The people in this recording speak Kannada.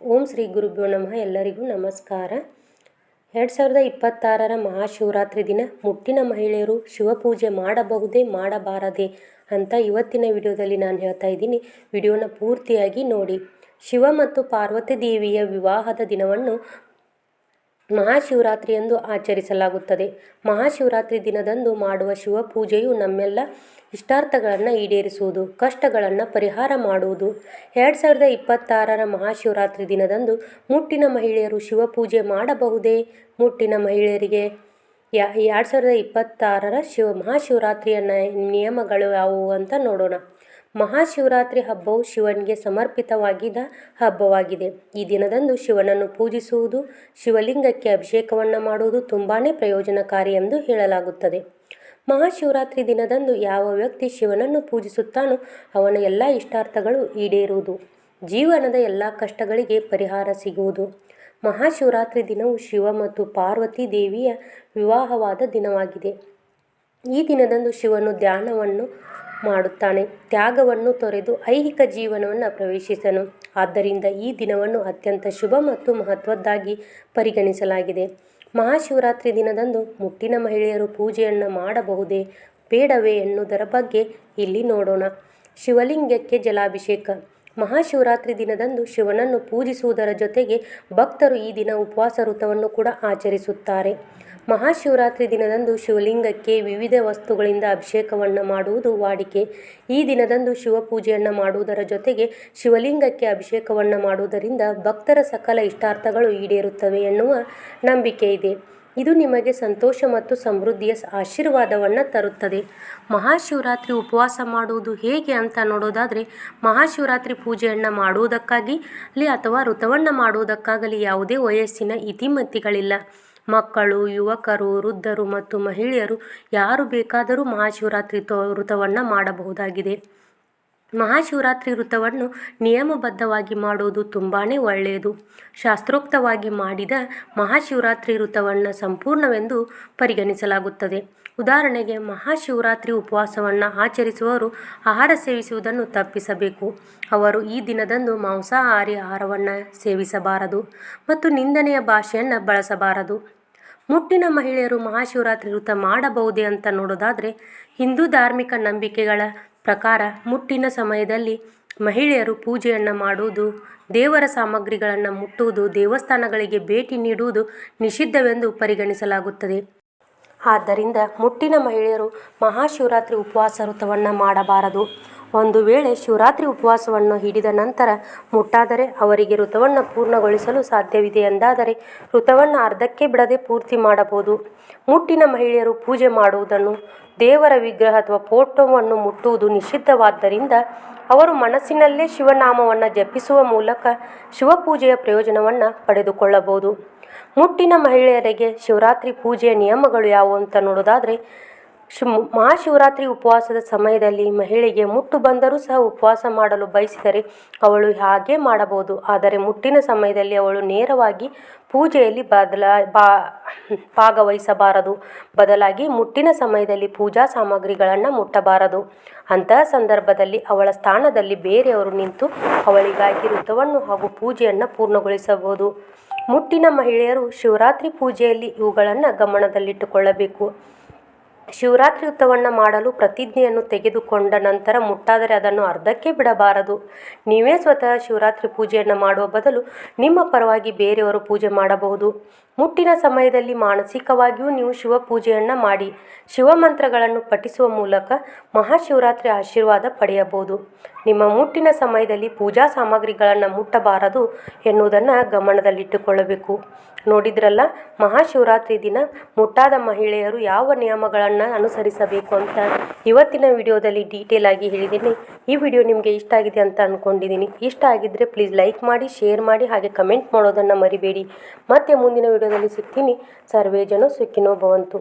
ಓಂ ಶ್ರೀ ಗುರುಭ್ಯೋ ನಮಃ. ಎಲ್ಲರಿಗೂ ನಮಸ್ಕಾರ. ಎರಡು ಸಾವಿರದ ಇಪ್ಪತ್ತಾರರ ಮಹಾಶಿವರಾತ್ರಿ ದಿನ ಮುಟ್ಟಿನ ಮಹಿಳೆಯರು ಶಿವಪೂಜೆ ಮಾಡಬಹುದೇ ಮಾಡಬಾರದೇ ಅಂತ ಇವತ್ತಿನ ವಿಡಿಯೋದಲ್ಲಿ ನಾನು ಹೇಳ್ತಾ ಇದ್ದೀನಿ. ವಿಡಿಯೋನ ಪೂರ್ತಿಯಾಗಿ ನೋಡಿ. ಶಿವ ಮತ್ತು ಪಾರ್ವತಿ ದೇವಿಯ ವಿವಾಹದ ದಿನವನ್ನು ಮಹಾಶಿವರಾತ್ರಿಯಂದು ಆಚರಿಸಲಾಗುತ್ತದೆ. ಮಹಾಶಿವರಾತ್ರಿ ದಿನದಂದು ಮಾಡುವ ಶಿವಪೂಜೆಯು ನಮ್ಮೆಲ್ಲ ಇಷ್ಟಾರ್ಥಗಳನ್ನು ಈಡೇರಿಸುವುದು, ಕಷ್ಟಗಳನ್ನು ಪರಿಹಾರ ಮಾಡುವುದು. ಎರಡು ಸಾವಿರದ ಇಪ್ಪತ್ತಾರರ ಮಹಾಶಿವರಾತ್ರಿ ದಿನದಂದು ಮುಟ್ಟಿನ ಮಹಿಳೆಯರು ಶಿವಪೂಜೆ ಮಾಡಬಹುದೇ? ಮುಟ್ಟಿನ ಮಹಿಳೆಯರಿಗೆ ಯಾ, ಎರಡು ಸಾವಿರದ ಇಪ್ಪತ್ತಾರರ ಶಿವ, ಮಹಾಶಿವರಾತ್ರಿಯ ನಿಯಮಗಳು ಯಾವುವು ಅಂತ ನೋಡೋಣ. ಮಹಾಶಿವರಾತ್ರಿ ಹಬ್ಬವು ಶಿವನಿಗೆ ಸಮರ್ಪಿತವಾಗಿದ್ದ ಹಬ್ಬವಾಗಿದೆ. ಈ ದಿನದಂದು ಶಿವನನ್ನು ಪೂಜಿಸುವುದು, ಶಿವಲಿಂಗಕ್ಕೆ ಅಭಿಷೇಕವನ್ನು ಮಾಡುವುದು ತುಂಬಾ ಪ್ರಯೋಜನಕಾರಿ ಎಂದು ಹೇಳಲಾಗುತ್ತದೆ. ಮಹಾಶಿವರಾತ್ರಿ ದಿನದಂದು ಯಾವ ವ್ಯಕ್ತಿ ಶಿವನನ್ನು ಪೂಜಿಸುತ್ತಾನೋ ಅವನ ಎಲ್ಲ ಇಷ್ಟಾರ್ಥಗಳು ಈಡೇರುವುದು, ಜೀವನದ ಎಲ್ಲ ಕಷ್ಟಗಳಿಗೆ ಪರಿಹಾರ ಸಿಗುವುದು. ಮಹಾಶಿವರಾತ್ರಿ ದಿನವು ಶಿವ ಮತ್ತು ಪಾರ್ವತಿ ದೇವಿಯ ವಿವಾಹವಾದ ದಿನವಾಗಿದೆ. ಈ ದಿನದಂದು ಶಿವನು ಧ್ಯಾನವನ್ನು ಮಾಡುತ್ತಾನೆ. ತ್ಯಾಗವನ್ನು ತೊರೆದು ಐಹಿಕ ಜೀವನವನ್ನು ಪ್ರವೇಶಿಸನು. ಆದ್ದರಿಂದ ಈ ದಿನವನ್ನು ಅತ್ಯಂತ ಶುಭ ಮತ್ತು ಮಹತ್ವದ್ದಾಗಿ ಪರಿಗಣಿಸಲಾಗಿದೆ. ಮಹಾಶಿವರಾತ್ರಿ ದಿನದಂದು ಮುಟ್ಟಿನ ಮಹಿಳೆಯರು ಪೂಜೆಯನ್ನು ಮಾಡಬಹುದೇ? ಬೇಡವೇ ಎನ್ನುವುದರ ಬಗ್ಗೆ ಇಲ್ಲಿ ನೋಡೋಣ. ಶಿವಲಿಂಗಕ್ಕೆ ಜಲಾಭಿಷೇಕ. ಮಹಾಶಿವರಾತ್ರಿ ದಿನದಂದು ಶಿವನನ್ನು ಪೂಜಿಸುವುದರ ಜೊತೆಗೆ ಭಕ್ತರು ಈ ದಿನ ಉಪವಾಸ ವೃತವನ್ನು ಕೂಡ ಆಚರಿಸುತ್ತಾರೆ. ಮಹಾಶಿವರಾತ್ರಿ ದಿನದಂದು ಶಿವಲಿಂಗಕ್ಕೆ ವಿವಿಧ ವಸ್ತುಗಳಿಂದ ಅಭಿಷೇಕವನ್ನು ಮಾಡುವುದು ವಾಡಿಕೆ. ಈ ದಿನದಂದು ಶಿವಪೂಜೆಯನ್ನು ಮಾಡುವುದರ ಜೊತೆಗೆ ಶಿವಲಿಂಗಕ್ಕೆ ಅಭಿಷೇಕವನ್ನು ಮಾಡುವುದರಿಂದ ಭಕ್ತರ ಸಕಲ ಇಷ್ಟಾರ್ಥಗಳು ಈಡೇರುತ್ತವೆ ಎನ್ನುವ ನಂಬಿಕೆ ಇದೆ. ಇದು ನಿಮಗೆ ಸಂತೋಷ ಮತ್ತು ಸಮೃದ್ಧಿಯ ಆಶೀರ್ವಾದವನ್ನು ತರುತ್ತದೆ. ಮಹಾಶಿವರಾತ್ರಿ ಉಪವಾಸ ಮಾಡುವುದು ಹೇಗೆ ಅಂತ ನೋಡೋದಾದರೆ, ಮಹಾಶಿವರಾತ್ರಿ ಪೂಜೆಯನ್ನು ಮಾಡುವುದಕ್ಕಾಗಲಿ ಅಥವಾ ಋತವನ್ನು ಮಾಡುವುದಕ್ಕಾಗಲಿ ಯಾವುದೇ ವಯಸ್ಸಿನ ಇತಿಮಿತಿಗಳಿಲ್ಲ ಮಕ್ಕಳು, ಯುವಕರು, ವೃದ್ಧರು ಮತ್ತು ಮಹಿಳೆಯರು ಯಾರು ಬೇಕಾದರೂ ಮಹಾಶಿವರಾತ್ರಿ ತೊ ವ್ರತವನ್ನು ಮಾಡಬಹುದಾಗಿದೆ. ಮಹಾಶಿವರಾತ್ರಿ ವ್ರತವನ್ನು ನಿಯಮಬದ್ಧವಾಗಿ ಮಾಡುವುದು ತುಂಬಾ ಒಳ್ಳೆಯದು. ಶಾಸ್ತ್ರೋಕ್ತವಾಗಿ ಮಾಡಿದ ಮಹಾಶಿವರಾತ್ರಿ ವ್ರತವನ್ನು ಸಂಪೂರ್ಣವೆಂದು ಪರಿಗಣಿಸಲಾಗುತ್ತದೆ. ಉದಾಹರಣೆಗೆ, ಮಹಾಶಿವರಾತ್ರಿ ಉಪವಾಸವನ್ನು ಆಚರಿಸುವವರು ಆಹಾರ ಸೇವಿಸುವುದನ್ನು ತಪ್ಪಿಸಬೇಕು. ಅವರು ಈ ದಿನದಂದು ಮಾಂಸಾಹಾರಿ ಆಹಾರವನ್ನು ಸೇವಿಸಬಾರದು ಮತ್ತು ನಿಂದನೆಯ ಭಾಷೆಯನ್ನು ಬಳಸಬಾರದು. ಮುಟ್ಟಿನ ಮಹಿಳೆಯರು ಮಹಾಶಿವರಾತ್ರಿ ವ್ರತ ಮಾಡಬಹುದೇ ಅಂತ ನೋಡೋದಾದರೆ ಹಿಂದೂ ಧಾರ್ಮಿಕ ನಂಬಿಕೆಗಳ ಪ್ರಕಾರ ಮುಟ್ಟಿನ ಸಮಯದಲ್ಲಿ ಮಹಿಳೆಯರು ಪೂಜೆಯನ್ನು ಮಾಡುವುದು, ದೇವರ ಸಾಮಗ್ರಿಗಳನ್ನು ಮುಟ್ಟುವುದು, ದೇವಸ್ಥಾನಗಳಿಗೆ ಭೇಟಿ ನೀಡುವುದು ನಿಷಿದ್ಧವೆಂದು ಪರಿಗಣಿಸಲಾಗುತ್ತದೆ. ಆದ್ದರಿಂದ ಮುಟ್ಟಿನ ಮಹಿಳೆಯರು ಮಹಾಶಿವರಾತ್ರಿ ಉಪವಾಸ ವ್ರತವನ್ನು ಮಾಡಬಾರದು. ಒಂದು ವೇಳೆ ಶಿವರಾತ್ರಿ ಉಪವಾಸವನ್ನು ಹಿಡಿದ ನಂತರ ಮುಟ್ಟಾದರೆ ಅವರಿಗೆ ಋತವನ್ನು ಪೂರ್ಣಗೊಳಿಸಲು ಸಾಧ್ಯವಿದೆ ಎಂದಾದರೆ ಋತವನ್ನು ಅರ್ಧಕ್ಕೆ ಬಿಡದೆ ಪೂರ್ತಿ ಮಾಡಬಹುದು. ಮುಟ್ಟಿನ ಮಹಿಳೆಯರು ಪೂಜೆ ಮಾಡುವುದನ್ನು, ದೇವರ ವಿಗ್ರಹ ಅಥವಾ ಫೋಟೋವನ್ನು ಮುಟ್ಟುವುದು ನಿಷಿದ್ಧವಾದ್ದರಿಂದ ಅವರು ಮನಸ್ಸಿನಲ್ಲೇ ಶಿವನಾಮವನ್ನು ಜಪಿಸುವ ಮೂಲಕ ಶಿವಪೂಜೆಯ ಪ್ರಯೋಜನವನ್ನು ಪಡೆದುಕೊಳ್ಳಬಹುದು. ಮುಟ್ಟಿನ ಮಹಿಳೆಯರಿಗೆ ಶಿವರಾತ್ರಿ ಪೂಜೆಯ ನಿಯಮಗಳು ಯಾವುವು ಅಂತ ನೋಡೋದಾದರೆ ಮಹಾಶಿವರಾತ್ರಿ ಉಪವಾಸದ ಸಮಯದಲ್ಲಿ ಮಹಿಳೆಗೆ ಮುಟ್ಟು ಬಂದರೂ ಸಹ ಉಪವಾಸ ಮಾಡಲು ಬಯಸಿದರೆ ಅವಳು ಹಾಗೆ ಮಾಡಬಹುದು. ಆದರೆ ಮುಟ್ಟಿನ ಸಮಯದಲ್ಲಿ ಅವಳು ನೇರವಾಗಿ ಪೂಜೆಯಲ್ಲಿ ಬದಲಾ, ಬಾ, ಭಾಗವಹಿಸಬಾರದು. ಬದಲಾಗಿ ಮುಟ್ಟಿನ ಸಮಯದಲ್ಲಿ ಪೂಜಾ ಸಾಮಗ್ರಿಗಳನ್ನು ಮುಟ್ಟಬಾರದು. ಅಂತಹ ಸಂದರ್ಭದಲ್ಲಿ ಅವಳ ಸ್ಥಾನದಲ್ಲಿ ಬೇರೆಯವರು ನಿಂತು ಅವಳಿಗಾಗಿ ಋತವನ್ನು ಹಾಗೂ ಪೂಜೆಯನ್ನು ಪೂರ್ಣಗೊಳಿಸಬಹುದು. ಮುಟ್ಟಿನ ಮಹಿಳೆಯರು ಶಿವರಾತ್ರಿ ಪೂಜೆಯಲ್ಲಿ ಇವುಗಳನ್ನು ಗಮನದಲ್ಲಿಟ್ಟುಕೊಳ್ಳಬೇಕು. ಶಿವರಾತ್ರಿ ವ್ರತವನ್ನು ಮಾಡಲು ಪ್ರತಿಜ್ಞೆಯನ್ನು ತೆಗೆದುಕೊಂಡ ನಂತರ ಮುಟ್ಟಾದರೆ ಅದನ್ನು ಅರ್ಧಕ್ಕೆ ಬಿಡಬಾರದು. ನೀವೇ ಸ್ವತಃ ಶಿವರಾತ್ರಿ ಪೂಜೆಯನ್ನು ಮಾಡುವ ಬದಲು ನಿಮ್ಮ ಪರವಾಗಿ ಬೇರೆಯವರು ಪೂಜೆ ಮಾಡಬಹುದು. ಮುಟ್ಟಿನ ಸಮಯದಲ್ಲಿ ಮಾನಸಿಕವಾಗಿಯೂ ನೀವು ಶಿವ ಪೂಜೆಯನ್ನು ಮಾಡಿ ಶಿವಮಂತ್ರಗಳನ್ನು ಪಠಿಸುವ ಮೂಲಕ ಮಹಾಶಿವರಾತ್ರಿ ಆಶೀರ್ವಾದ ಪಡೆಯಬಹುದು. ನಿಮ್ಮ ಮುಟ್ಟಿನ ಸಮಯದಲ್ಲಿ ಪೂಜಾ ಸಾಮಗ್ರಿಗಳನ್ನು ಮುಟ್ಟಬಾರದು ಎನ್ನುವುದನ್ನು ಗಮನದಲ್ಲಿಟ್ಟುಕೊಳ್ಳಬೇಕು. ನೋಡಿದ್ರಲ್ಲ, ಮಹಾಶಿವರಾತ್ರಿ ದಿನ ಮುಟ್ಟಾದ ಮಹಿಳೆಯರು ಯಾವ ನಿಯಮಗಳನ್ನು ಅನುಸರಿಸಬೇಕು ಅಂತ ಇವತ್ತಿನ ವಿಡಿಯೋದಲ್ಲಿ ಡೀಟೇಲ್ ಆಗಿ ಹೇಳಿದ್ದೀನಿ. ಈ ವಿಡಿಯೋ ನಿಮಗೆ ಇಷ್ಟ ಆಗಿದೆ ಅಂತ ಅಂದ್ಕೊಂಡಿದ್ದೀನಿ ಇಷ್ಟ ಆಗಿದ್ದರೆ ಪ್ಲೀಸ್ ಲೈಕ್ ಮಾಡಿ ಶೇರ್ ಮಾಡಿ, ಹಾಗೆ ಕಮೆಂಟ್ ಮಾಡೋದನ್ನು ಮರಿಬೇಡಿ. ಮತ್ತೆ ಮುಂದಿನ ವಿಡಿಯೋದಲ್ಲಿ ಸಿಗ್ತೀನಿ. ಸರ್ವೇ ಜನ ಸುಖಿನೋ ಭವಂತು.